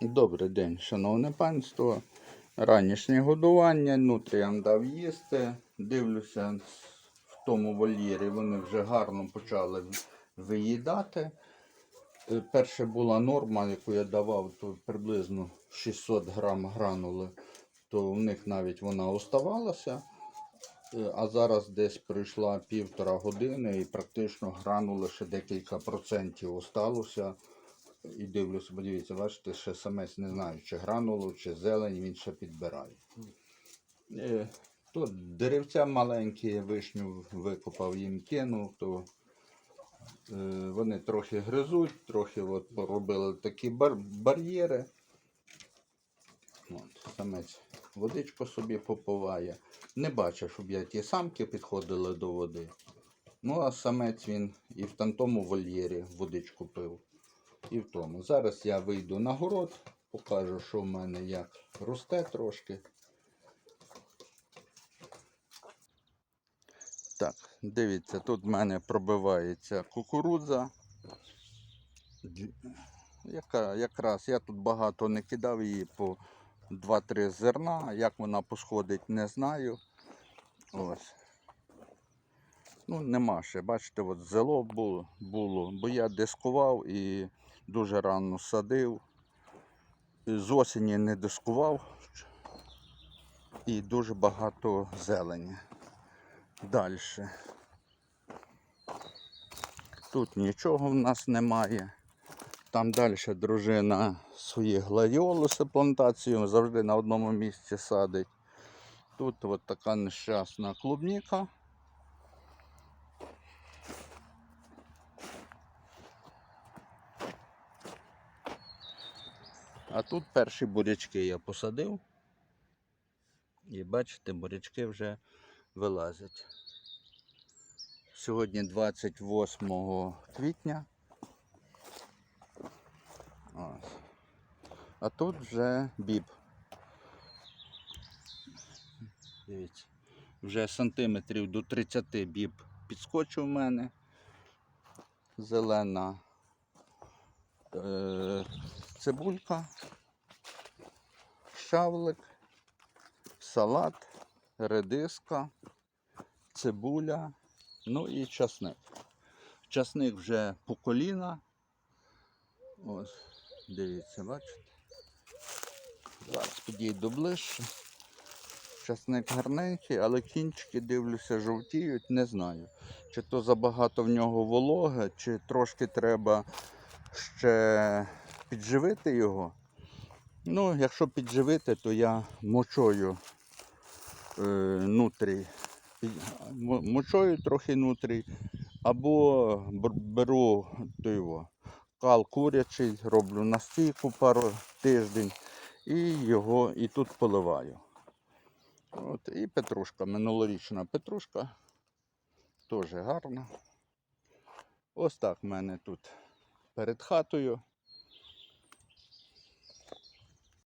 Добрий день, шановне панство. Ранішнє годування, нутріям дав їсти. Дивлюся, в тому вольєрі вони вже гарно почали виїдати. Е, Перше була норма, яку я давав, то приблизно 600 грам гранули, то в них навіть вона оставалася. Е, А зараз десь пройшла півтора години і практично гранули ще декілька процентів осталося. І дивлюся, бо дивіться, бачите, ще самець не знаю, чи гранулу, чи зелень, він ще підбирає. Е, То деревця маленькі, вишню викопав їм кинув, то е, вони трохи гризуть, трохи от поробили такі бар- бар'єри. От, самець водичку собі попиває. Не бачив, щоб я ті самки підходили до води. Ну, а самець він і в тамтому вольєрі водичку пив і в тому. Зараз я вийду на город, покажу, що в мене як росте трошки. Так, дивіться, тут в мене пробивається кукурудза. Яка, якраз я тут багато не кидав її по 2-3 зерна. Як вона посходить, не знаю. Ось. Ну, нема ще. Бачите, от зело було, бо я дискував і дуже рано садив. З осені не дискував і дуже багато зелені. Далі. Тут нічого в нас немає. Там далі дружина свої гладіолуси плантацію завжди на одному місці садить. Тут от така нещасна клубніка. А тут перші бурячки я посадив. І бачите, бурячки вже вилазять. Сьогодні 28 квітня. Ось. А тут вже біб. Дивіться. Вже сантиметрів до 30 біб підскочив у мене. Зелена цибулька, шавлик, салат, редиска, цибуля, ну і часник. Часник вже по коліна. Ось, дивіться, бачите? Зараз підійду ближче. Часник гарненький, але кінчики, дивлюся, жовтіють, не знаю. Чи то забагато в нього вологи, чи трошки треба ще підживити його. Ну, якщо підживити, то я мочою е, нутрій. Мочою трохи нутрій. Або беру то його, кал курячий, роблю настійку пару тиждень і його і тут поливаю. От, і петрушка, минулорічна петрушка. Теж гарна. Ось так в мене тут перед хатою.